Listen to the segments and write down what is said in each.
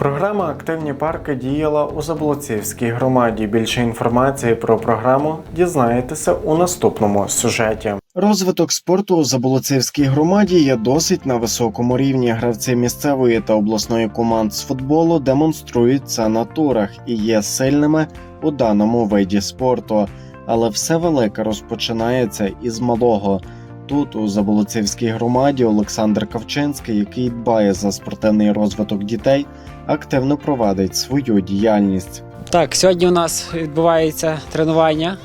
Програма Активні парки діяла у Заблоцівській громаді. Більше інформації про програму дізнаєтеся у наступному сюжеті. Розвиток спорту у Заболоцівській громаді є досить на високому рівні. Гравці місцевої та обласної команд з футболу демонструють це на турах і є сильними у даному виді спорту. Але все велике розпочинається із малого. Тут, у Заболоцівській громаді, Олександр Кавчинський, який дбає за спортивний розвиток дітей, активно провадить свою діяльність. Так, сьогодні у нас відбувається тренування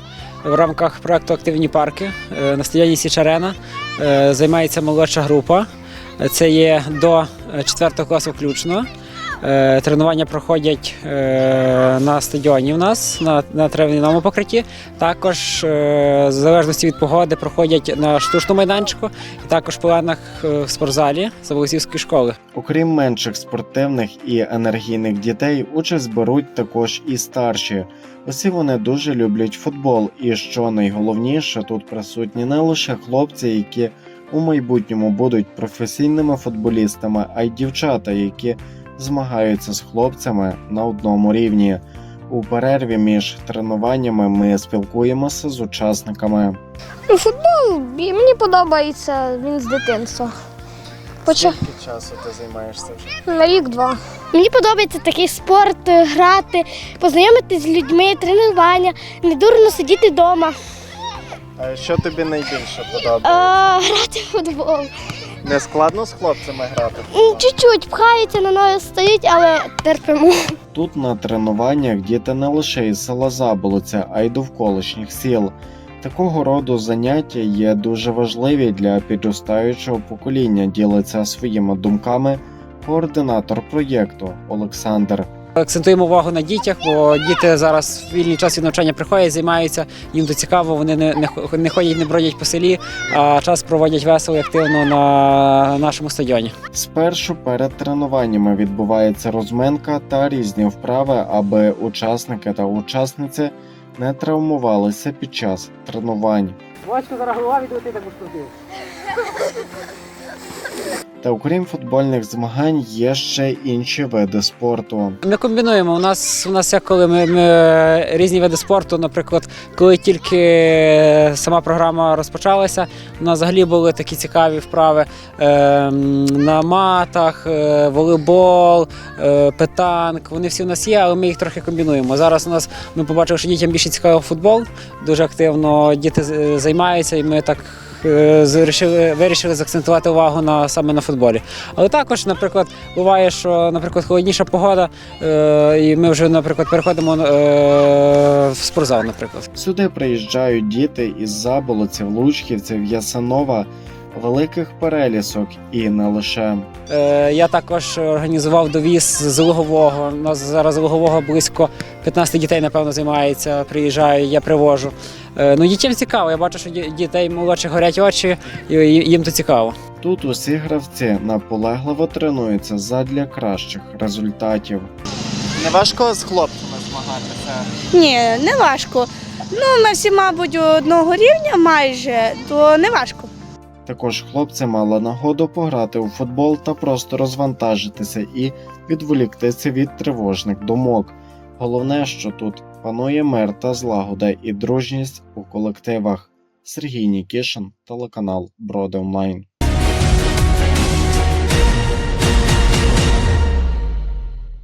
в рамках проекту Активні парки Е, на стадіоні Січарена. Е, Займається молодша група. Е, Це є до 4 класу включно. Е, Тренування проходять е, на стадіоні у нас на, на трав'яному покритті. Також, е, в залежності від погоди, проходять на штучному майданчику і також в поленах е, в спортзалі Заболосівської школи. Окрім менших спортивних і енергійних дітей, участь беруть також і старші. Усі вони дуже люблять футбол, і що найголовніше, тут присутні не лише хлопці, які у майбутньому будуть професійними футболістами, а й дівчата, які змагаються з хлопцями на одному рівні. У перерві між тренуваннями ми спілкуємося з учасниками. Ну, футбол мені подобається він з дитинства. Почав Скільки часу ти займаєшся вже? на рік-два. Мені подобається такий спорт, е, грати, познайомитися з людьми, тренування, не дурно сидіти вдома, А що тобі найбільше подобається? грати в футбол. Не складно з хлопцями грати? Чуть-чуть пхаються на ноги стоїть, але терпимо. Тут на тренуваннях діти не лише із села Заболоця, а й довколишніх сіл. Такого роду заняття є дуже важливі для підростаючого покоління. Ділиться своїми думками координатор проєкту Олександр. Акцентуємо увагу на дітях, бо діти зараз в вільний час від навчання приходять, займаються, їм то цікаво, вони не, не, хо- не ходять, не бродять по селі, а час проводять весело і активно на нашому стадіоні. Спершу перед тренуваннями відбувається розминка та різні вправи, аби учасники та учасниці не травмувалися під час тренувань. Бачите, зараз голова відлетить так Та окрім футбольних змагань є ще інші види спорту. Ми комбінуємо. У нас у нас як коли ми, ми різні види спорту. Наприклад, коли тільки сама програма розпочалася, у нас взагалі були такі цікаві вправи е, на матах, е, волейбол, е, питанк. Вони всі у нас є, але ми їх трохи комбінуємо. Зараз у нас ми побачили, що дітям більше цікавий футбол. Дуже активно діти займаються, і ми так. Е, Вирішили, вирішили заакцентувати увагу на саме на футболі. Але також, наприклад, буває, що, наприклад, холодніша погода, е, і ми вже, наприклад, переходимо е, в спортзал, наприклад. Сюди приїжджають діти із Заболоців, Лучківців, Ясенова, великих перелісок і не лише. Е, я також організував довіз з Лугового. У нас зараз з Лугового близько 15 дітей, напевно, займається, приїжджаю, я привожу. Е, ну, дітям цікаво, я бачу, що дітей молодших горять очі, і їм то цікаво. Тут усі гравці наполегливо тренуються задля кращих результатів. Не важко з хлопцями змагатися. Ні, не важко. Ну, ми всі, мабуть, одного рівня майже, то не важко. Також хлопці мали нагоду пограти у футбол та просто розвантажитися і відволіктися від тривожних думок. Головне, що тут панує мир та злагода і дружність у колективах. Сергій Нікішин, телеканал Броди Онлайн.